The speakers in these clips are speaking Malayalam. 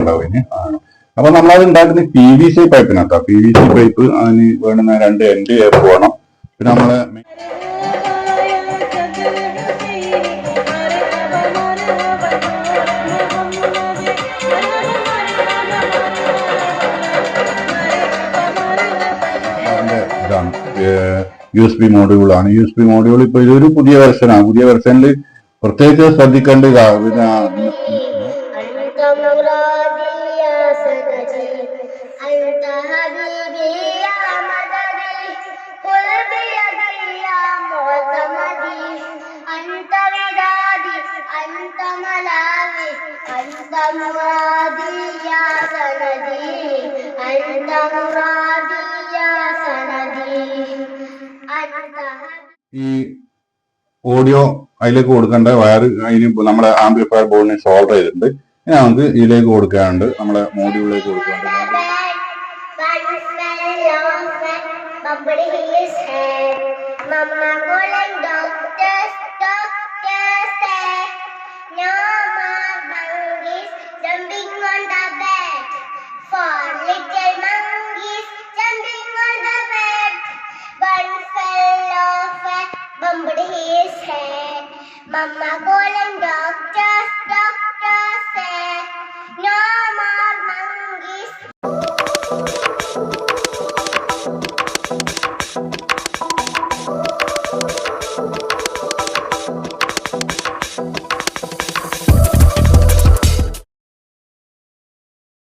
ഉണ്ടാവും ഇനി. അപ്പൊ നമ്മളത് ഉണ്ടാക്കുന്ന പി വി സി പൈപ്പിനകത്താ പി വി സി പൈപ്പ് അതിന് വേണ്ടുന്ന രണ്ട് എൻഡ് ഏപ്പ് വേണം. പിന്നെ നമ്മൾ യു എസ് ബി മോഡ്യൂളാണ് യു എസ് ബി മോഡ്യൂൾ ഇപ്പൊ ഇതൊരു പുതിയ വെർഷനാണ് പുതിയ വെർഷനിൽ പ്രത്യേകിച്ച് ശ്രദ്ധിക്കേണ്ട ഇതാ ഈ ഓഡിയോ അതിലേക്ക് കൊടുക്കേണ്ട വയർ അതിന് നമ്മുടെ ആംപ്ലിഫയർ ബോർഡിന് സോൾവ് ചെയ്തിട്ടുണ്ട്. ഇനി നമുക്ക് ഇതിലേക്ക് കൊടുക്കാനുണ്ട്. നമ്മുടെ മോഡ്യൂളിലേക്ക് കൊടുക്കാനുണ്ട്. Mama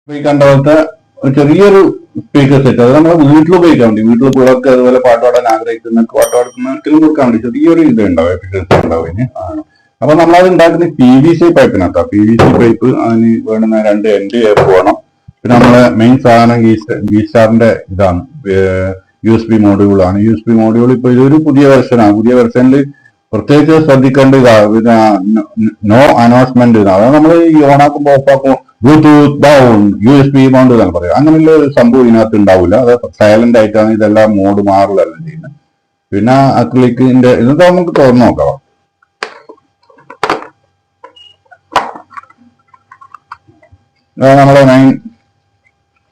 ഈ കണ്ട പോലത്തെ ഒരു ചെറിയൊരു സ്പീക്കർ സെറ്റ് അത് നമ്മൾ വീട്ടിൽ ഉപയോഗിക്കാൻ വേണ്ടി വീട്ടിൽ പിള്ളേർക്ക് അതുപോലെ പാട്ട് പാടാൻ ആഗ്രഹിക്കുന്ന പാട്ട് പാടുന്നതിനും കൊടുക്കാൻ വേണ്ടി ചെറിയൊരു ഇത് ഉണ്ടാവും എഫിഷ്യൻസി ഉണ്ടാവും ഇതിന് അപ്പൊ നമ്മളത് ഉണ്ടാക്കുന്ന പി വി സി പൈപ്പിനകത്താ പി വി സി പൈപ്പ് അതിന് വേണ്ടുന്ന രണ്ട് എൻഡ് ഏപ്പ് വേണം. പിന്നെ നമ്മളെ മെയിൻ സാധനം ഗീ സ്റ്റാറിന്റെ ഇതാണ്. യു എസ് ബി മോഡ്യൂളാണ് യു എസ് ബി മോഡ്യൂൾ ഇപ്പൊ ഇതൊരു പുതിയ വെർഷനാണ് പുതിയ വെർഷനിൽ പ്രത്യേകിച്ച് ശ്രദ്ധിക്കേണ്ട ഇതാ പിന്നെ നോ അനൗൺസ്മെന്റ് അതായത് നമ്മൾ ഈ ഓണാക്കുമ്പോൾ ഓഫാക്കും. Bluetooth down U S B mount എന്നാണ് പറയുക. അങ്ങനെയുള്ള ഒരു സംഭവം ഇതിനകത്ത് ഉണ്ടാവില്ല. അത് സൈലന്റ് ആയിട്ടാണ് ഇതെല്ലാം മോഡ് മാറില്ലല്ലോ ചെയ്യുന്നത്. പിന്നെ അക്ലിക്കിന്റെ ഇതൊക്കെ നമുക്ക് തുറന്നു നോക്കാം. നമ്മളെ നൈൻ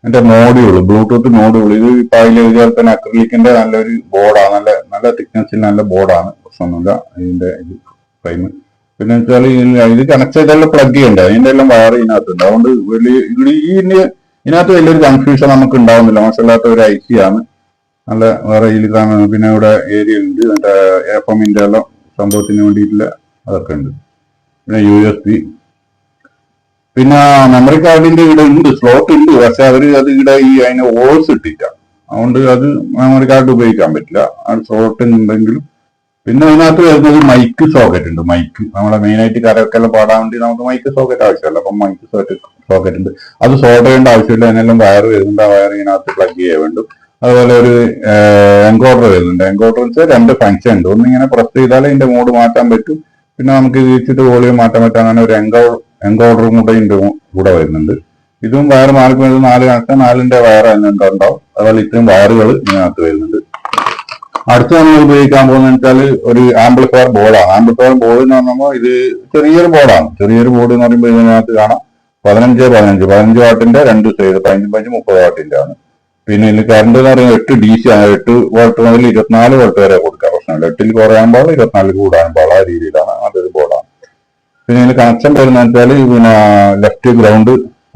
എന്റെ മോഡ്യൂൾ ബ്ലൂടൂത്ത് മോഡ്യൂൾ ഇത് അതിൽ ഇതുപോലെ തന്നെ അക്രിലിക്കിന്റെ നല്ലൊരു ബോർഡാണ് നല്ല നല്ല തിക്നെസ്സിൽ നല്ല ബോർഡാണ് പ്രശ്നമൊന്നുമില്ല. ഇതിന്റെ ഇത് ഫ്രെയിം പിന്നെ വെച്ചാൽ ഇത് കണക്ട് ചെയ്തെല്ലാം പ്ലഗ് ഉണ്ട്. അതിന്റെ എല്ലാം വയർ ഇതിനകത്തുണ്ട് അതുകൊണ്ട് വലിയ ഇതിന് ഇതിനകത്ത് വലിയൊരു കൺഫ്യൂഷൻ നമുക്ക് ഉണ്ടാവുന്നില്ല. മോശമില്ലാത്ത ഒരു ഐ സി ആണ്. നല്ല വേറെ ഇതിൽ പിന്നെ ഇവിടെ ഏരിയ ഉണ്ട്. മറ്റേ എഫ് എമ്മിന്റെ എല്ലാം സംഭവത്തിന് വേണ്ടിയിട്ടുള്ള അതൊക്കെ ഉണ്ട്. പിന്നെ യു എസ് ബി പിന്നെ മെമ്മറി കാർഡിന്റെ ഇവിടെ ഉണ്ട്. സ്ലോട്ട് ഉണ്ട്. പക്ഷെ അവർ അത് ഇവിടെ ഈ അതിന് ഓൾസ് ഇട്ടില്ല. അതുകൊണ്ട് അത് മെമ്മറി കാർഡ് ഉപയോഗിക്കാൻ പറ്റില്ല. ആ സ്ലോട്ട് ഉണ്ടെങ്കിലും പിന്നെ അതിനകത്ത് വരുന്നത് മൈക്ക് സോക്കറ്റ് ഉണ്ട്. മൈക്ക്. നമ്മളെ മെയിൻ ആയിട്ട് കരക്കെല്ലാം പാടാൻ വേണ്ടി നമുക്ക് മൈക്ക് സോക്കറ്റ് ആവശ്യമല്ല. അപ്പം മൈക്ക് സോക്കറ്റ് സോക്കറ്റ് ഉണ്ട്. അത് സോൾട്ട് ചെയ്യേണ്ട ആവശ്യമില്ല. അതിനെല്ലാം വയർ വരുന്നുണ്ട്. ആ വയർ ഇതിനകത്ത് പ്ലഗ് ചെയ്യാൻ വേണ്ടും. അതുപോലെ ഒരു എൻകോഡർ വരുന്നുണ്ട്. എൻകോഡർ വെച്ചാൽ രണ്ട് ഫംഗ്ഷൻ ഉണ്ട്. ഒന്ന് ഇങ്ങനെ പ്രസ് ചെയ്താൽ ഇതിന്റെ മോഡ് മാറ്റാൻ പറ്റും. പിന്നെ നമുക്ക് ഇത് വോളിയം മാറ്റാൻ പറ്റും. അങ്ങനെ ഒരു എൻകോ എൻകോഡറും കൂടെ ഇതിന്റെ കൂടെ വരുന്നുണ്ട്. ഇതും വയർ മാറിക്കുന്നത് നാല് കണക്കാൻ നാലിന്റെ വയർ അതിനുണ്ടാവും അതുപോലെ ഇത്രയും വയറുകൾ ഇതിനകത്ത് വരുന്നുണ്ട്. അടുത്ത് നമ്മൾ ഉപയോഗിക്കാൻ വെച്ചാൽ ഒരു ആംപ്ലിഫയർ ബോർഡാണ് ആംപ്ലിഫയർ ബോർഡ് എന്ന് പറയുമ്പോൾ ഇത് ചെറിയൊരു ബോർഡാണ് ചെറിയൊരു ബോർഡ് എന്ന് പറയുമ്പോൾ ഇതിനകത്ത് കാണാം പതിനഞ്ച് പതിനഞ്ച്. പതിനഞ്ച് വാട്ടിന്റെ രണ്ട് സൈഡ് പതിനഞ്ച് പതിനഞ്ച് മുപ്പത് വാട്ടിന്റെ ആണ്. പിന്നെ ഇതിന് കറണ്ട് എന്ന് പറയുന്നത് എട്ട് ഡി സി ആണ്. എട്ട് വോൾട്ട് മുതൽ ഇരുപത്തിനാല് വോൾട്ട് വരെ കൊടുക്കാം പ്രശ്നമില്ല. എട്ടിൽ കുറയാൻ പാടില്ല ഇരുപത്തിനാല് കൂടാൻ പാടില്ല. ആ രീതിയിലാണ് അതൊരു ബോർഡാണ് പിന്നെ ഇതിൽ കണക്ഷൻ വരുന്നത് വെച്ചാൽ പിന്നെ ലെഫ്റ്റ് ഗ്രൗണ്ട്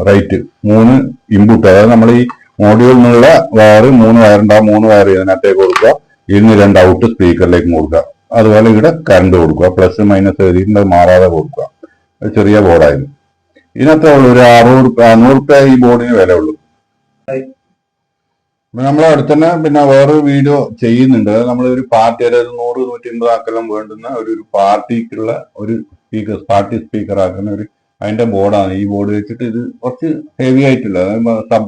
റൈറ്റ് മൂന്ന് ഇൻപുട്ട് അതായത് നമ്മൾ ഈ മോഡ്യൂളിൽ നിന്നുള്ള വയർ മൂന്ന് വയറുണ്ടാവും മൂന്ന് വയർ ഇതിനകത്തേക്ക് കൊടുക്കുക. ഇതിന് രണ്ട് ഔട്ട് സ്പീക്കറിലേക്ക് കൊടുക്കുക അതുപോലെ ഇവിടെ കറണ്ട് കൊടുക്കുക. പ്ലസ് മൈനസ് എഴുതിയിട്ട് അത് മാറാതെ കൊടുക്കുക. ചെറിയ ബോർഡായിരുന്നു ഇതിനകത്ത് ഉള്ളൂ ഒരു രൂപ അഞ്ഞൂറ് രൂപ ഈ ബോർഡിന് വില ഉള്ളൂ. നമ്മളെ അടുത്തന്നെ പിന്നെ വേറൊരു വീഡിയോ ചെയ്യുന്നുണ്ട്. നമ്മൾ ഒരു പാർട്ടി അതായത് നൂറ് നൂറ്റി അമ്പത് ആക്കെല്ലാം വേണ്ടുന്ന ഒരു ഒരു പാർട്ടിക്കുള്ള ഒരു സ്പീക്കർ പാർട്ടി സ്പീക്കർ ആക്കുന്ന ഒരു അതിന്റെ ബോർഡാണ് ഈ ബോർഡ് വെച്ചിട്ട് ഇത് കുറച്ച് ഹെവി ആയിട്ടുള്ള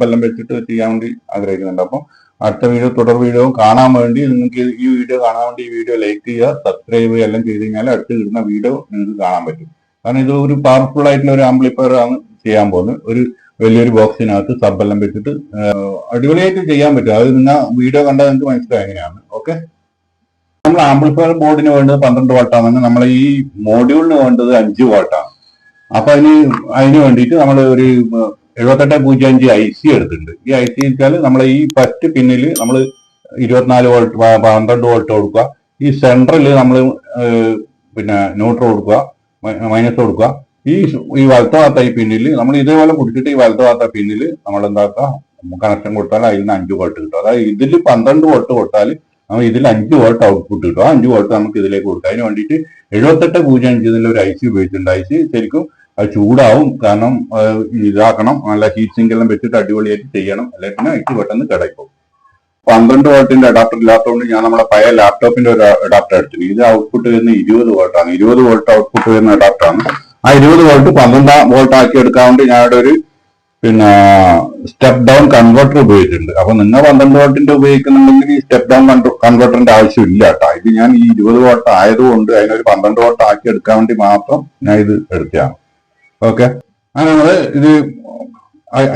എല്ലാം വെച്ചിട്ട് ചെയ്യാൻ വേണ്ടി ആഗ്രഹിക്കുന്നുണ്ട്. അപ്പം അടുത്ത വീഡിയോ തുടർ വീഡിയോ കാണാൻ വേണ്ടി നിങ്ങൾക്ക് ഈ വീഡിയോ കാണാൻ വേണ്ടി ഈ വീഡിയോ ലൈക്ക് ചെയ്യുക സബ്സ്ക്രൈബ് എല്ലാം ചെയ്ത് കഴിഞ്ഞാൽ അടുത്ത് കിട്ടുന്ന വീഡിയോ നിങ്ങൾക്ക് കാണാൻ പറ്റും. കാരണം ഇത് ഒരു പവർഫുൾ ആയിട്ടുള്ള ഒരു ആംപ്ലിഫയർ ആണ് ചെയ്യാൻ പോകുന്നത്. ഒരു വലിയൊരു ബോക്സിനകത്ത് സബ്ബെല്ലാം വെച്ചിട്ട് അടിപൊളിയായിട്ട് ചെയ്യാൻ പറ്റും. അത് നിങ്ങൾ വീഡിയോ കണ്ടാൽ നിങ്ങൾക്ക് മനസ്സിലായി എങ്ങനെയാണ്. ഓക്കെ നമ്മൾ ആംപ്ലിഫയർ ബോർഡിന് വേണ്ടത് പന്ത്രണ്ട് വാട്ടാണെങ്കിൽ നമ്മൾ ഈ മോഡ്യൂളിന് വേണ്ടത് അഞ്ച് വാട്ടാണ് അപ്പൊ അതിന് അതിന് വേണ്ടിയിട്ട് നമ്മൾ ഒരു എഴുപത്തെട്ട് പൂജ്യം അഞ്ച് ഐ സി എടുത്തിട്ടുണ്ട്. ഈ ഐ സി വെച്ചാൽ നമ്മൾ ഈ ഫസ്റ്റ് പിന്നിൽ നമ്മൾ ഇരുപത്തിനാല് വോൾട്ട് പന്ത്രണ്ട് വോൾട്ട് കൊടുക്കുക. ഈ സെൻട്രൽ നമ്മൾ പിന്നെ ന്യൂട്രൽ കൊടുക്കുക. മൈനസ് കൊടുക്കുക. ഈ ഈ വലത്ത ഭാഗത്ത ഈ പിന്നിൽ നമ്മൾ ഇതേപോലെ പിടിച്ചിട്ട് ഈ വലത്ത ഭാഗത്ത പിന്നിൽ നമ്മൾ എന്താക്കുക? കണക്ഷൻ കൊടുത്താൽ അതിൽ നിന്ന് അഞ്ച് വോൾട്ട് കിട്ടും. അതായത് ഇതിൽ പന്ത്രണ്ട് വോൾട്ട് കൊടുത്താൽ നമ്മൾ ഇതിൽ അഞ്ച് വോൾട്ട് ഔട്ട്പുട്ട് കിട്ടും. ആ അഞ്ച് വോൾട്ട് നമുക്ക് ഇതിലേക്ക് കൊടുക്കാം. അതിന് വേണ്ടിയിട്ട് എഴുപത്തെട്ട് പൂജ്യം അഞ്ച് ഇതിൽ ഒരു ഐ സി ഉപയോഗിച്ചിട്ടുണ്ട്. ഐ സി ശരിക്കും അത് ചൂടാവും. കാരണം ഇതാക്കണം. നല്ല ഹീറ്റ് സിങ്ക് എല്ലാം വെച്ചിട്ട് അടിപൊളിയായിട്ട് ചെയ്യണം. അല്ലെങ്കിൽ സി പെട്ടെന്ന് കിടക്കും. പന്ത്രണ്ട് വോൾട്ടിന്റെ അഡാപ്റ്റർ ഇല്ലാത്തതുകൊണ്ട് ഞാൻ നമ്മുടെ പഴയ ലാപ്ടോപ്പിന്റെ ഒരു അഡാപ്റ്റർ എടുത്തു. ഇത് ഔട്ട്പുട്ട് വരുന്ന ഇരുപത് വോൾട്ടാണ് ഇരുപത് വോൾട്ട് ഔട്ട്പുട്ട് വരുന്ന അഡാപ്റ്ററാണ് ആ ഇരുപത് വോൾട്ട് പന്ത്രണ്ടാം വോൾട്ട് ആക്കി എടുക്കാൻ വേണ്ടി ഞാൻ ഒരു പിന്നെ സ്റ്റെപ്പ് ഡൗൺ കൺവെർട്ടർ ഉപയോഗിച്ചിട്ടുണ്ട്. അപ്പൊ നിങ്ങൾ പന്ത്രണ്ട് വോൾട്ടിന്റെ ഉപയോഗിക്കുന്നുണ്ടെങ്കിൽ ഈ സ്റ്റെപ്പ് ഡൗൺ കൺവെർട്ടറിന്റെ ആവശ്യമില്ല കേട്ടോ. ഇത് ഞാൻ ഈ ഇരുപത് വോൾട്ട് ആയതുകൊണ്ട് അതിനൊരു പന്ത്രണ്ട് വോൾട്ട് ആക്കി എടുക്കാൻ വേണ്ടി മാത്രം ഞാൻ ഇത് എടുത്തതാണ്. ഓക്കെ. അങ്ങനെ നമ്മൾ ഇത്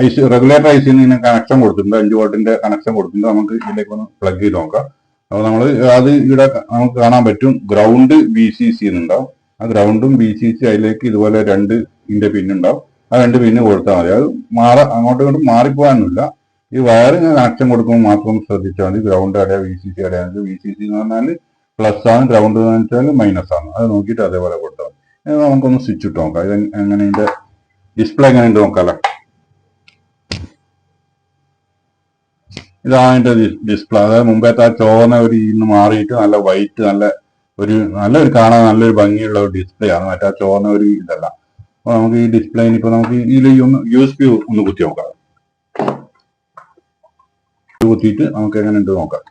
ഐ സി റെഗുലേറ്റർ ഐ ഇതിന് കണക്ഷൻ കൊടുത്തിട്ടുണ്ട്. അഞ്ച് വോൾട്ടിന്റെ കണക്ഷൻ കൊടുത്തിട്ടുണ്ട്. നമുക്ക് ഇതിലേക്ക് ഒന്ന് പ്ലഗ് ചെയ്ത് നോക്കാം. അപ്പൊ നമ്മൾ അത് ഇവിടെ നമുക്ക് കാണാൻ പറ്റും. ഗ്രൗണ്ട് ബി സി സി ആ ഗ്രൗണ്ടും ബി സി സി അതിലേക്ക് ഇതുപോലെ രണ്ട് ഇതിന്റെ പിന്നുണ്ടാവും ആ രണ്ട് പിന്ന് കൊടുത്താൽ മതി. അത് മാറ അങ്ങോട്ടും ഇങ്ങോട്ടും മാറിപ്പോകാനൊന്നുമില്ല. ഈ വയറിന് കണക്ഷൻ കൊടുക്കുമ്പോൾ മാത്രം ശ്രദ്ധിച്ചാൽ മതി. ഗ്രൗണ്ട് അടയാ വി സി സി അടയാ. വി സി സി എന്ന് പറഞ്ഞാൽ പ്ലസ് ആണ്. ഗ്രൗണ്ട് എന്ന് വെച്ചാൽ മൈനസ് ആണ്. അത് നോക്കിയിട്ട് അതേപോലെ കൊടുത്താൽ നമുക്കൊന്ന് സ്വിച്ച് ഇട്ട് നോക്കാം. ഇത് എങ്ങനെ ഇതിന്റെ ഡിസ്പ്ലേ എങ്ങനെ ഉണ്ട് നോക്കാമല്ലോ ഇതാണ് അതിന്റെ ഡിസ്പ്ലേ അതായത് മുമ്പത്തെ ആ ചോന്ന ഒരു ഇന്ന് മാറിയിട്ട് നല്ല വൈറ്റ് നല്ല ഒരു നല്ലൊരു കാണാൻ നല്ലൊരു ഭംഗിയുള്ള ഒരു ഡിസ്പ്ലേ ആണ്. മറ്റേ ആ ചോന്ന ഒരു ഇതല്ല. അപ്പൊ നമുക്ക് ഈ ഡിസ്പ്ലേന് ഇപ്പൊ നമുക്ക് ഇതിൽ ഒന്ന് യു എസ് പി ഒന്ന് കുത്തി നോക്കാം. കുത്തിയിട്ട് നമുക്ക് എങ്ങനെ ഉണ്ട് നോക്കാം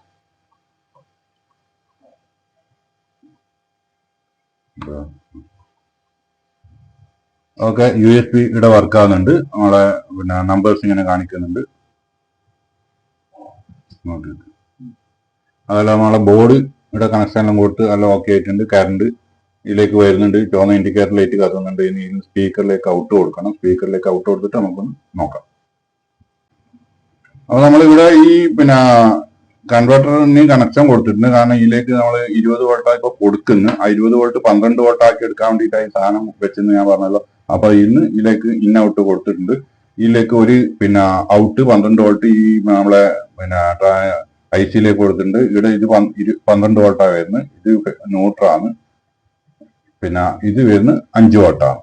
ഓക്കെ യു എസ് ഇവിടെ വർക്ക് ആവുന്നുണ്ട്. നമ്മളെ പിന്നെ നമ്പേഴ്സ് ഇങ്ങനെ കാണിക്കുന്നുണ്ട്. അതല്ല നമ്മളെ ബോർഡ് ഇവിടെ കണക്ഷൻ എല്ലാം കൊടുത്ത് നല്ല ഓക്കെ ആയിട്ടുണ്ട്. കറണ്ട് ഇതിലേക്ക് വരുന്നുണ്ട്. ചുവന്ന ഇൻഡിക്കേറ്റർ ലൈറ്റ് കത്തുന്നുണ്ട്. ഇനി സ്പീക്കറിലേക്ക് ഔട്ട് കൊടുക്കണം. സ്പീക്കറിലേക്ക് ഔട്ട് കൊടുത്തിട്ട് നമുക്കൊന്ന് നോക്കാം. അപ്പൊ നമ്മളിവിടെ ഈ പിന്നെ കൺവെർട്ടറിന് കണക്ഷൻ കൊടുത്തിട്ടുണ്ട്. കാരണം ഇതിലേക്ക് നമ്മൾ ഇരുപത് വോൾട്ടാ ഇപ്പൊ കൊടുക്കുന്നു. ആ ഇരുപത് വോൾട്ട് പന്ത്രണ്ട് വോൾട്ടാക്കി എടുക്കാൻ വേണ്ടിയിട്ടാണ് സാധനം വെച്ചെന്ന് ഞാൻ പറഞ്ഞല്ലോ. അപ്പൊ ഇന്ന് ഇതിലേക്ക് ഇൻ ഔട്ട് കൊടുത്തിട്ടുണ്ട്. ഇതിലേക്ക് ഒരു പിന്നെ ഔട്ട് പന്ത്രണ്ട് വോൾട്ട് ഈ നമ്മളെ പിന്നെ ഐ സിയിലേക്ക് കൊടുത്തിട്ടുണ്ട്. ഇവിടെ ഇത് പന്ത്രണ്ട് വോൾട്ടാണ് വരുന്നത്. ഇത് ന്യൂട്രാണ് പിന്നെ ഇത് വരുന്നത് അഞ്ച് വോട്ടാണ്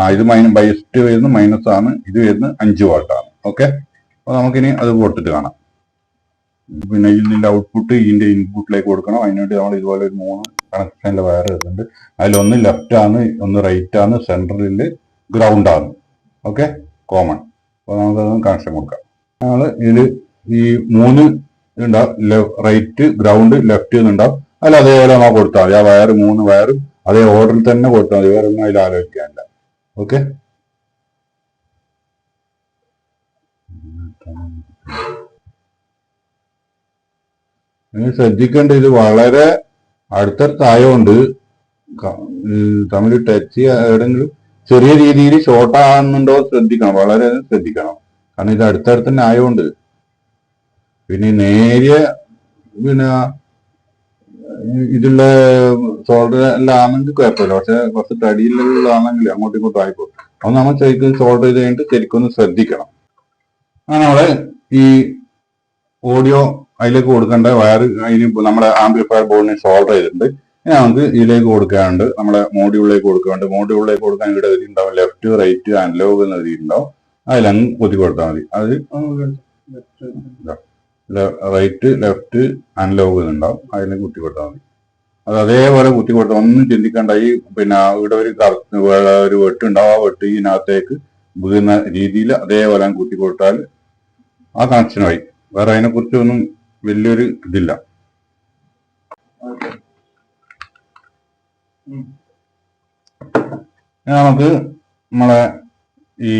ആ ഇത് മൈനസ് ബൈസ്റ്റ് വരുന്നത് മൈനസ് ആണ്. ഇത് വരുന്നത് അഞ്ച് വോട്ടാണ് ഓക്കെ അപ്പൊ നമുക്കിനി അത് കൊടുത്തിട്ട് കാണാം. പിന്നെ ഇതിന്റെ ഔട്ട്പുട്ട് ഇതിന്റെ ഇൻപുട്ടിലേക്ക് കൊടുക്കണം. അതിനുവേണ്ടി നമ്മൾ ഇതുപോലെ ഒരു മൂന്ന് കണക്ഷനിലെ വയർ വരുന്നുണ്ട് അതിലൊന്ന് ലെഫ്റ്റ് ആണ് ഒന്ന് റൈറ്റ് ആണ് സെൻട്രലിൽ ഗ്രൗണ്ട് ആണ്. ഓക്കെ കോമൺ അപ്പോൾ നമുക്കത് കണക്ഷൻ കൊടുക്കാം. ഞങ്ങൾ ഇതിൽ ഈ മൂന്ന് ഉണ്ടാവും റൈറ്റ് ഗ്രൗണ്ട് ലെഫ്റ്റ് എന്നുണ്ടാവും. അതിൽ അതേപോലെ നമ്മൾ കൊടുത്താൽ മതി. ആ വയർ മൂന്ന് വയറും അതേ ഓർഡറിൽ തന്നെ കൊടുത്താൽ മതി. വേറെ ഒന്നും അതിൽ ആലോചിക്കാനില്ല. ഓക്കെ നിങ്ങൾ ശ്രദ്ധിക്കേണ്ട ഇത് വളരെ ഈ തമ്മിൽ ടച്ച് എവിടെങ്കിലും ചെറിയ രീതിയിൽ ഷോർട്ട് ആകുന്നുണ്ടോ ശ്രദ്ധിക്കണം. വളരെ ശ്രദ്ധിക്കണം. കാരണം ഇത് അടുത്തടുത്ത് തന്നെ ആയതുകൊണ്ട് പിന്നെ നേരിയ പിന്നെ ഇതിലെ ഷോൾഡർ എല്ലാം ആണെങ്കിൽ കുഴപ്പമില്ല. പക്ഷെ കുറച്ച് തടിയിലുള്ളതാണെങ്കിൽ അങ്ങോട്ടും ഇങ്ങോട്ടും ആയിക്കോട്ടെ അത് നമ്മൾ ശരിക്കും ഷോൾഡർ ചെയ്ത് കഴിഞ്ഞിട്ട് ശരിക്കും ഒന്ന് ശ്രദ്ധിക്കണം. അങ്ങനെ നമ്മൾ ഈ ഓഡിയോ അതിലേക്ക് കൊടുക്കേണ്ട വയർ അതിന് നമ്മുടെ ആംപ്ലിഫയർ ബോർഡിനെ സോൾഡർ ചെയ്തിട്ടുണ്ട്. ഇനി നമുക്ക് ഇതിലേക്ക് കൊടുക്കാനുണ്ട്. നമ്മുടെ മോഡ്യൂളിലേക്ക് കൊടുക്കാനുണ്ട്. മോഡ്യൂളിലേക്ക് കൊടുക്കാൻ ഇവിടെ ഉണ്ടാവും ലെഫ്റ്റ് റൈറ്റ് അനലോഗ് എന്ന് എഴുതിയിട്ടുണ്ടാവും. അതിലങ്ങ് കുത്തി കൊടുത്താൽ മതി. അത് റൈറ്റ് ലെഫ്റ്റ് അനലോഗ് എന്നുണ്ടാവും. അതിലേക്ക് കുത്തി കൊടുത്താൽ മതി. അത് അതേപോലെ കുത്തി കൊടുത്താൽ ഒന്നും ചിന്തിക്കേണ്ട. ഈ പിന്നെ ഇവിടെ ഒരു കറുത്ത് ഒരു വെട്ടുണ്ടാവും ആ വെട്ട് ഇതിനകത്തേക്ക് വീഴുന്ന രീതിയിൽ അതേപോലെ കുത്തി കൊടുത്താൽ ആ കണക്ഷനായി വേറെ അതിനെ കുറിച്ചൊന്നും വലിയൊരു ഇതില്ല. നമുക്ക് നമ്മളെ ഈ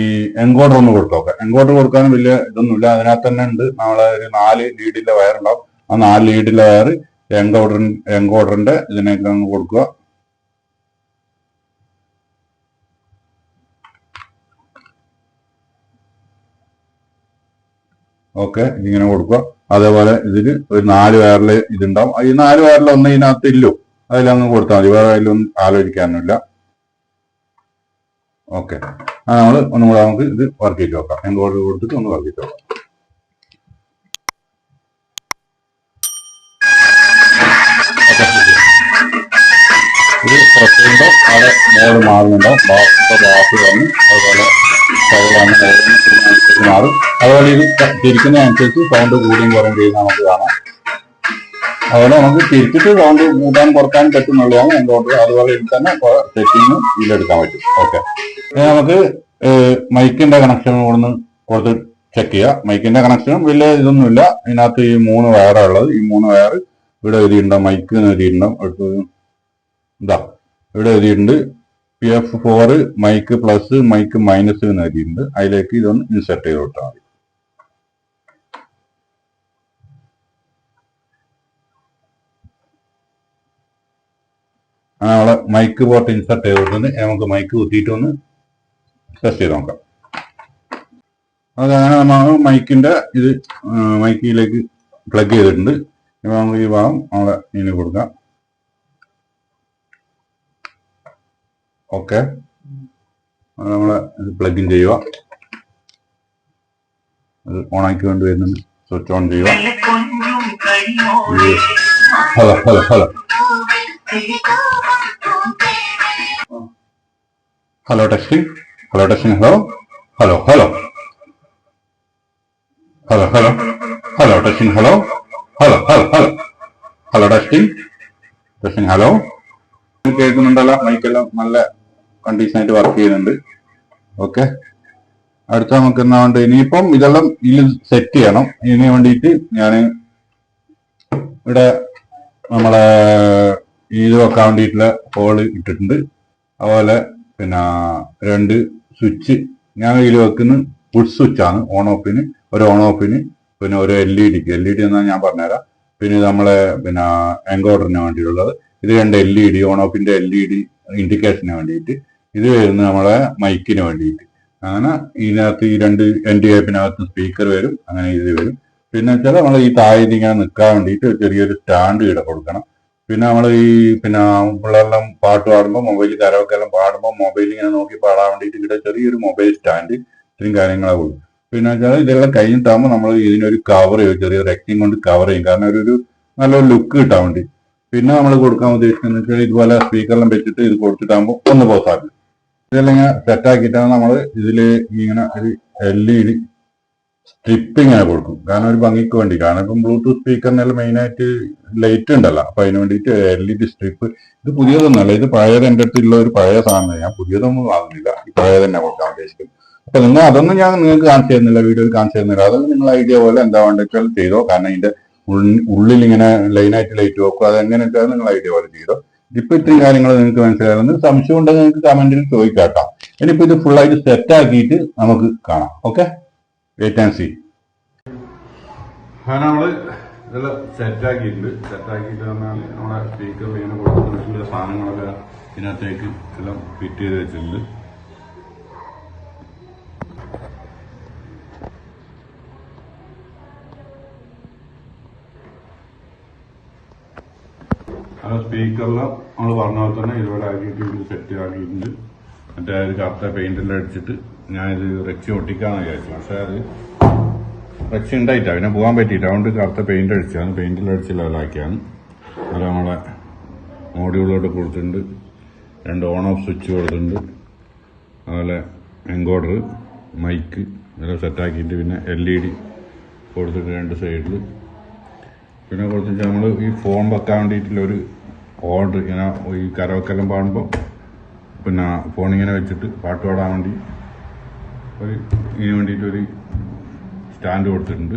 എൻകോഡർ ഒന്ന് കൊടുത്തു നോക്കാം. എൻകോഡർ കൊടുക്കാനും വലിയ ഇതൊന്നുമില്ല. അതിനകത്ത് തന്നെ ഉണ്ട്. നമ്മളെ ഒരു നാല് ലീഡിലെ വയറുണ്ടാവും ആ നാല് ലീഡിലെ വയർ എൻകോഡർ എൻകോഡറിന്റെ ഇതിനേക്ക് അങ്ങ് കൊടുക്കുക. ഓക്കെ ഇതിങ്ങനെ കൊടുക്കുക. അതേപോലെ ഇതിന് ഒരു നാല് വയറിൽ ഇതുണ്ടാവും. ഈ നാല് വയറിൽ ഒന്ന് ഇതിനകത്ത് ഇല്ലോ. അതിലങ്ങ് കൊടുത്താൽ മതി. വേറെ അതിലൊന്നും ആലോചിക്കാനൊന്നുമില്ല. ഓക്കെ. ആ നമ്മൾ ഒന്നും കൂടെ നമുക്ക് ഇത് വർക്ക് ചെയ്ത് നോക്കാം. എൻകോഡ് കൊടുത്തിട്ട് ഒന്ന് വർക്ക് ചെയ്ത് നോക്കാം. ഇത് ചെയ്യുമ്പോൾ അവിടെ മോഡ് മാറുന്നുണ്ടോ ബാക്കി ബാക്കി വന്ന്. അതുപോലെ മാറും അതുപോലെ ഇത് തിരിക്കുന്നതനുസരിച്ച് സൗണ്ട് കൂടിയും കുറയും ചെയ്യുന്ന നമുക്ക് കാണാം. അതുപോലെ നമുക്ക് തിരിച്ചിട്ട് സൗണ്ട് കൂട്ടാൻ കുറയ്ക്കാൻ പറ്റുന്നുള്ളതാണ് എൻകോഡർ അതുപോലെ തന്നെ സെറ്റിങ്ങും ഇതിലെടുക്കാൻ പറ്റും. ഓക്കെ നമുക്ക് മൈക്കിന്റെ കണക്ഷൻ ഒന്ന് കൊടുത്ത് ചെക്ക് ചെയ്യാം. മൈക്കിന്റെ കണക്ഷനും വലിയ ഇതൊന്നുമില്ല. ഇതിനകത്ത് ഈ മൂന്ന് വയറാണ് ഉള്ളത്. ഈ മൂന്ന് വയർ ഇവിടെ എഴുതിയിട്ടുണ്ടാവും മൈക്ക് എഴുതിയിട്ടുണ്ടാവും അടുത്തത് ഇതാ. ഇവിടെ എഴുതിയിട്ടുണ്ട്. P F four mic plus mic minus എന്ന് എഴുതിയിട്ടുണ്ട് അതിലേക്ക് ഇതൊന്ന് ഇൻസെർട്ട് ചെയ്ത് കൊടുത്താൽ മതി. നമ്മളെ മൈക്ക് പോർട്ട് ഇൻസെർട്ട് ചെയ്ത് കൊടുത്തിട്ട് നമുക്ക് മൈക്ക് കുത്തിയിട്ട് ഒന്ന് ടെസ്റ്റ് ചെയ്ത് നോക്കാം. അതങ്ങനെ നമ്മൾ മൈക്കിന്റെ ഇത് മൈക്കിലേക്ക് പ്ലഗ് ചെയ്തിട്ടുണ്ട്. ഇപ്പൊ നമുക്ക് ഈ ഭാഗം നമ്മളെ ഇതിന് കൊടുക്കാം. ഓക്കെ. നമ്മൾ ഇത് പ്ലഗ് ഇൻ ചെയ്യുക. അത് ഓണാക്കി കൊണ്ട് വരുന്നുണ്ട്. സ്വിച്ച് ഓൺ ചെയ്യുക. Hello hello hello hello testing hello testing hello hello hello hello hello hello testing hello hello hello hello hello testing testing hello കേൾക്കുന്നുണ്ടല്ലോ? മൈക്കെല്ലാം നല്ല കണ്ടീഷൻ ആയിട്ട് വർക്ക് ചെയ്യുന്നുണ്ട്. ഓക്കെ അടുത്ത നമുക്ക് എന്നാ വേണ്ട ഇനിയിപ്പം ഇതെല്ലാം ഇതിൽ സെറ്റ് ചെയ്യണം. ഇതിന് വേണ്ടിയിട്ട് ഞാൻ ഇവിടെ നമ്മളെ ഇത് വെക്കാൻ വേണ്ടിയിട്ടുള്ള ഹോൾ ഇട്ടിട്ടുണ്ട്. അതുപോലെ പിന്നെ രണ്ട് സ്വിച്ച് ഞാൻ ഇതിൽ വെക്കുന്ന ഫുൾ സ്വിച്ചാണ് ഓൺ ഓഫിന് ഒരു ഓൺ ഓഫിന് പിന്നെ ഒരു എൽ ഇ ഡിക്ക് എൽ ഇ ഡി എന്നാൽ ഞാൻ പറഞ്ഞുതരാം. പിന്നെ നമ്മളെ പിന്നെ എൻകോഡറിന് വേണ്ടിയിട്ടുള്ളത്. ഇത് രണ്ട് എൽ ഇ ഡി ഓൺ ഓഫിന്റെ എൽ ഇ ഡി ഇൻഡിക്കേഷന് വേണ്ടിയിട്ട്. ഇത് വരുന്നത് നമ്മളെ മൈക്കിന് വേണ്ടിയിട്ട്. അങ്ങനെ ഇതിനകത്ത് ഈ രണ്ട് എന്റെ കേപ്പിനകത്ത് സ്പീക്കർ വരും അങ്ങനെ ഇത് വരും. പിന്നെ വെച്ചാൽ നമ്മൾ ഈ താഴെ ഇങ്ങനെ നിൽക്കാൻ വേണ്ടിയിട്ട് ചെറിയൊരു സ്റ്റാൻഡ് ഇട കൊടുക്കണം. പിന്നെ നമ്മൾ ഈ പിന്നെ പിള്ളേരെല്ലാം പാട്ട് പാടുമ്പോൾ മൊബൈലിൽ കരോക്കെ എല്ലാം പാടുമ്പോൾ മൊബൈൽ ഇങ്ങനെ നോക്കി പാടാൻ വേണ്ടിയിട്ട് ഇവിടെ ചെറിയൊരു മൊബൈൽ സ്റ്റാൻഡ് ഇത്രയും കാര്യങ്ങളെ ഉള്ളൂ. പിന്നെ വെച്ചാൽ ഇതെല്ലാം കഴിഞ്ഞിട്ടാകുമ്പോൾ നമ്മൾ ഇതിനൊരു കവർ ചെയ്യും ചെറിയ റെക്റ്റിങ് കൊണ്ട് കവർ ചെയ്യും. കാരണം ഒരു ഒരു നല്ലൊരു ലുക്ക് കിട്ടാൻ വേണ്ടി. പിന്നെ നമ്മൾ കൊടുക്കാൻ ഉദ്ദേശിക്കുന്നത് വെച്ചാൽ ഇതുപോലെ സ്പീക്കറെല്ലാം വെച്ചിട്ട് ഇത് കൊടുത്തിട്ടാകുമ്പോൾ ഒന്ന് പോസാക്കും ഇതെല്ലാം ഇങ്ങനെ സെറ്റാക്കിയിട്ടാണ് നമ്മൾ ഇതിൽ ഇങ്ങനെ ഒരു എൽ ഇ ഡി സ്ട്രിപ്പ് ഇങ്ങനെ കൊടുക്കും. കാരണം ഒരു ഭംഗിക്ക് വേണ്ടി. കാരണം ഇപ്പം ബ്ലൂടൂത്ത് സ്പീക്കറിനെല്ലാം മെയിനായിട്ട് ലൈറ്റ് ഉണ്ടല്ലോ. അപ്പൊ അതിന് വേണ്ടിയിട്ട് എൽ ഇ ഡി സ്ട്രിപ്പ് ഇത് പുതിയതൊന്നുമല്ല. ഇത് പഴയത് എന്റെ അടുത്തുള്ള ഒരു പഴയ സാധനം ഞാൻ പുതിയതൊന്നും വാങ്ങുന്നില്ല. പഴയ തന്നെ കൊടുക്കാൻ ഉദ്ദേശിക്കുന്നത്. അപ്പൊ നിങ്ങൾ അതൊന്നും ഞാൻ നിങ്ങൾക്ക് കാണിച്ചു തരുന്നില്ല. വീഡിയോയിൽ കാണിച്ചു തരുന്നില്ല. അതൊന്നും നിങ്ങൾ ഐഡിയ പോലെ എന്താ വേണ്ടെച്ചാൽ ചെയ്തോ. കാരണം അതിന്റെ ഉള്ളിൽ ഇങ്ങനെ ലൈനായിട്ട് ലൈറ്റ് വെക്കും. അത് എങ്ങനെയൊക്കെ നിങ്ങൾ ഐഡിയ പോലെ ചെയ്തോ. ഇപ്പൊ ഇത്രയും കാര്യങ്ങൾ നിങ്ങൾക്ക് മനസ്സിലാകുന്നത്. സംശയം ഉണ്ടെങ്കിൽ നിങ്ങൾക്ക് കമന്റിൽ ചോദിക്കാട്ടോ. ഇനിയിപ്പോ ഇത് ഫുൾ ആയിട്ട് സെറ്റ് ആക്കിയിട്ട് നമുക്ക് കാണാം. ഓക്കെ വെയിറ്റ് ആൻഡ് സി നമ്മൾ ഇതെല്ലാം സെറ്റ് ആക്കിയിട്ടുണ്ട്. സെറ്റ് ആക്കിയിട്ട് പറഞ്ഞാൽ നമ്മുടെ സ്പീക്കറിൽ ഇങ്ങനെ സാധനങ്ങളൊക്കെ ഇതിനകത്തേക്ക് എല്ലാം ഫിറ്റ് ചെയ്ത് വെച്ചിട്ടുണ്ട്. ആ സ്പീക്കറിലും നമ്മൾ പറഞ്ഞ പോലെ തന്നെ ആക്കിയിട്ട് ഇത് സെറ്റ് ആക്കിയിട്ടുണ്ട്. മറ്റേ ഒരു കറുത്ത പെയിന്റെല്ലാം അടിച്ചിട്ട് ഞാനിത് റെക്സി ഒട്ടിക്കാന്ന് വിചാരിച്ചു. പക്ഷെ അത് റെക്സി ഉണ്ടായിട്ടാ. പിന്നെ പോകാൻ പറ്റിയില്ല. അതുകൊണ്ട് കറുത്ത പെയിന്റ് അടിച്ചാണ് പെയിന്റിൽ അടിച്ച് ലെവലാക്കിയാണ്. അത് നമ്മളെ മോഡ്യൂളോട്ട് കൊടുത്തിട്ടുണ്ട്. രണ്ട് ഓൺ ഓഫ് സ്വിച്ച് കൊടുത്തിട്ടുണ്ട്. അതുപോലെ എൻകോഡർ മൈക്ക് ഇതെല്ലാം സെറ്റാക്കിയിട്ട് പിന്നെ എൽ ഇ ഡി കൊടുത്തിട്ട് രണ്ട് സൈഡിൽ പിന്നെ കൊടുത്തിട്ട് നമ്മൾ ഈ ഫോൺ വെക്കാൻ വേണ്ടിയിട്ടുള്ള ഒരു ഓർഡർ ഇങ്ങനെ ഈ കരവക്കെല്ലാം പാടുമ്പോൾ പിന്നെ ഫോണിങ്ങനെ വെച്ചിട്ട് പാട്ട് പാടാൻ വേണ്ടി ഒരു ഇതിന് വേണ്ടിയിട്ടൊരു സ്റ്റാൻഡ് കൊടുത്തിട്ടുണ്ട്.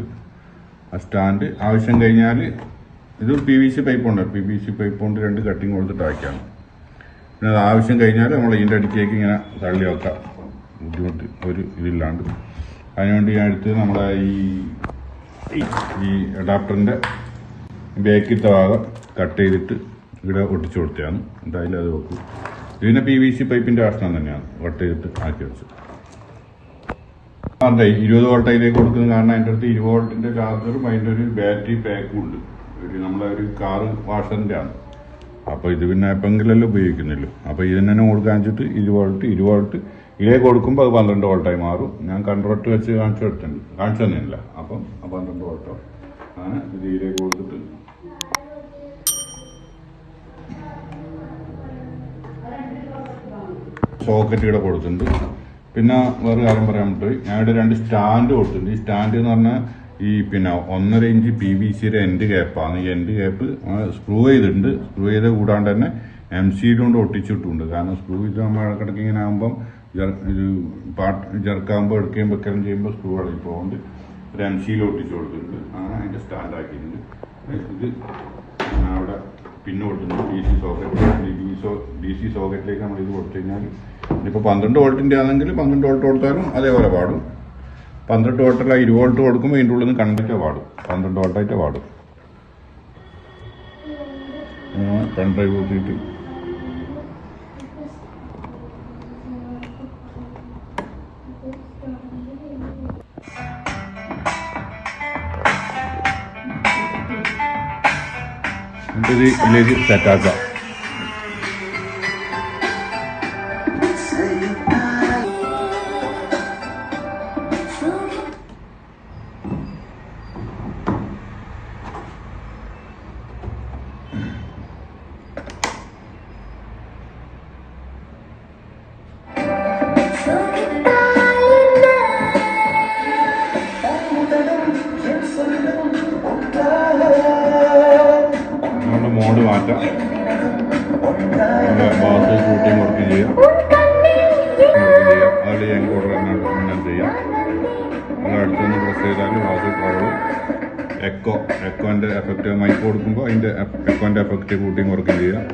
ആ സ്റ്റാൻഡ് ആവശ്യം കഴിഞ്ഞാൽ ഇത് പി വി സി പൈപ്പ് ഉണ്ട്. പി വി സി പൈപ്പ് കൊണ്ട് രണ്ട് കട്ടിങ് കൊടുത്തിട്ട് ആക്കിയാണ് പിന്നെ അത് ആവശ്യം കഴിഞ്ഞാൽ നമ്മൾ ഇതിന്റെ അടുത്തേക്ക് ഇങ്ങനെ തള്ളി വെക്കാം. ബുദ്ധിമുട്ട് ഒരു ഇതില്ലാണ്ട്. അതിനുവേണ്ടി ഞാൻ എടുത്ത് നമ്മുടെ ഈ- ഈ അഡാപ്റ്ററിന്റെ ബേക്കിത്തെ ഭാഗം കട്ട് ചെയ്തിട്ട് ഇവിടെ ഒട്ടിച്ചു കൊടുത്തതാണ്. എന്തായാലും അത് വെക്കും. ഇതിന് പി വി സി പൈപ്പിന്റെ കഷ്ണം തന്നെയാണ്. വട്ട് ചെയ്തിട്ട് ആക്കി വെച്ചു. അതെ ഇരുപത് വോൾട്ട് അതിലേക്ക് കൊടുക്കുന്നത് കാരണം അതിന്റെ അടുത്ത് ഇരുപത് വോൾട്ടിന്റെ ചാർജറും അതിന്റെ ഒരു ബാറ്ററി പാക്കും ഉണ്ട്. ഒരു നമ്മളെ ഒരു കാറ് വാഷറിന്റെ ആണ്. അപ്പൊ ഇത് പിന്നെ എപ്പെങ്കിലല്ലേ ഉപയോഗിക്കുന്നില്ലോ അപ്പോൾ ഇതിന് തന്നെ കൊടുക്കാൻ വെച്ചിട്ട് ഇരുപത് വോൾട്ട് ഇരുപത് വോൾട്ട്. ഇതിലേക്ക് കൊടുക്കുമ്പോൾ അത് പന്ത്രണ്ട് വോൾട്ടായി മാറും. ഞാൻ കൺട്രോട്ട് വെച്ച് കാണിച്ചു കൊടുത്തിട്ടുണ്ട്. കാണിച്ചു തന്നില്ല അപ്പം പന്ത്രണ്ട് വോൾട്ടോ അങ്ങനെ ഇത് ഇതിലേക്ക് കൊടുത്തിട്ട് സോക്കറ്റ് ഇവിടെ കൊടുത്തിട്ടുണ്ട്. പിന്നെ വേറെ കാര്യം പറയാൻ പറ്റും. ഞാനിവിടെ രണ്ട് സ്റ്റാൻഡ് കൊടുത്തിട്ടുണ്ട്. ഈ സ്റ്റാൻഡ് എന്ന് പറഞ്ഞാൽ ഈ പിന്നെ ഒന്നര ഇഞ്ച് പി വി സിയുടെ എൻഡ് ക്യാപ്പാണ് ഈ എൻഡ് ക്യാപ്പ് സ്ക്രൂ ചെയ്തിട്ടുണ്ട്. സ്ക്രൂ ചെയ്ത കൂടാണ്ട് തന്നെ എം സിയിൽ കൊണ്ട് ഒട്ടിച്ചിട്ടുണ്ട്. കാരണം സ്ക്രൂ ചെയ്ത് നമ്മൾ ഇടയ്ക്കിടയ്ക്ക് ഇങ്ങനെ ആകുമ്പം ഇത് പാട്ട് ജർക്കാകുമ്പോൾ എടുക്കുകയും വെക്കുകയും ചെയ്യുമ്പോൾ സ്ക്രൂ പോകുന്നുണ്ട് ഒരു എം സിയിൽ ഒട്ടിച്ചു കൊടുത്തിട്ടുണ്ട്. അങ്ങനെ അതിന്റെ സ്റ്റാൻഡ് ആക്കിയിട്ടുണ്ട്. ഇത് അവിടെ പിന്നെ കൊടുത്തിട്ടുണ്ട് ഡി സി സോക്കറ്റിലേക്ക് ഡി സോ ഡി സി സോക്കറ്റിലേക്ക് നമ്മൾ ഇത് കൊടുത്തു കഴിഞ്ഞാൽ ഇപ്പോൾ പന്ത്രണ്ട് വോൾട്ടിന്റെ ആണെങ്കിൽ പന്ത്രണ്ട് വോൾട്ട് കൊടുത്താലും അതേപോലെ പാടും. പന്ത്രണ്ട് വോൾട്ടല്ല ഇരുപത് വോൾട്ട് കൊടുക്കുമ്പോൾ ഇതിന്റെ ഉള്ളിൽ നിന്ന് കണ്ടൊക്കെ പാടും. പന്ത്രണ്ട് വോൾട്ടായിട്ട് പാടും. പെൺഡ്രൈവ് കൂട്ടിയിട്ട്. ഇത് ഇതിലേക്ക് സെറ്റാക്കാം ചെയ്താൽ ബാസ് കുറവും എക്കോ എക്കോന്റെ എഫക്റ്റ് മൈക്ക് കൊടുക്കുമ്പോൾ അതിന്റെ എക്കോന്റെ എഫക്റ്റ് കൂട്ടിയും കുറയ്ക്കുകയും ചെയ്യാം.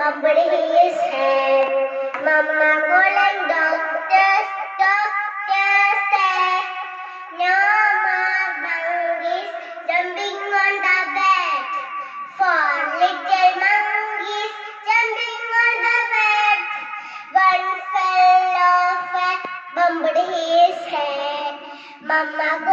Bumped his head mama calling doctors doctors said no more monkeys jumping on the bed Four little monkeys jumping on the bed. One fell off and bumped his head. Mama.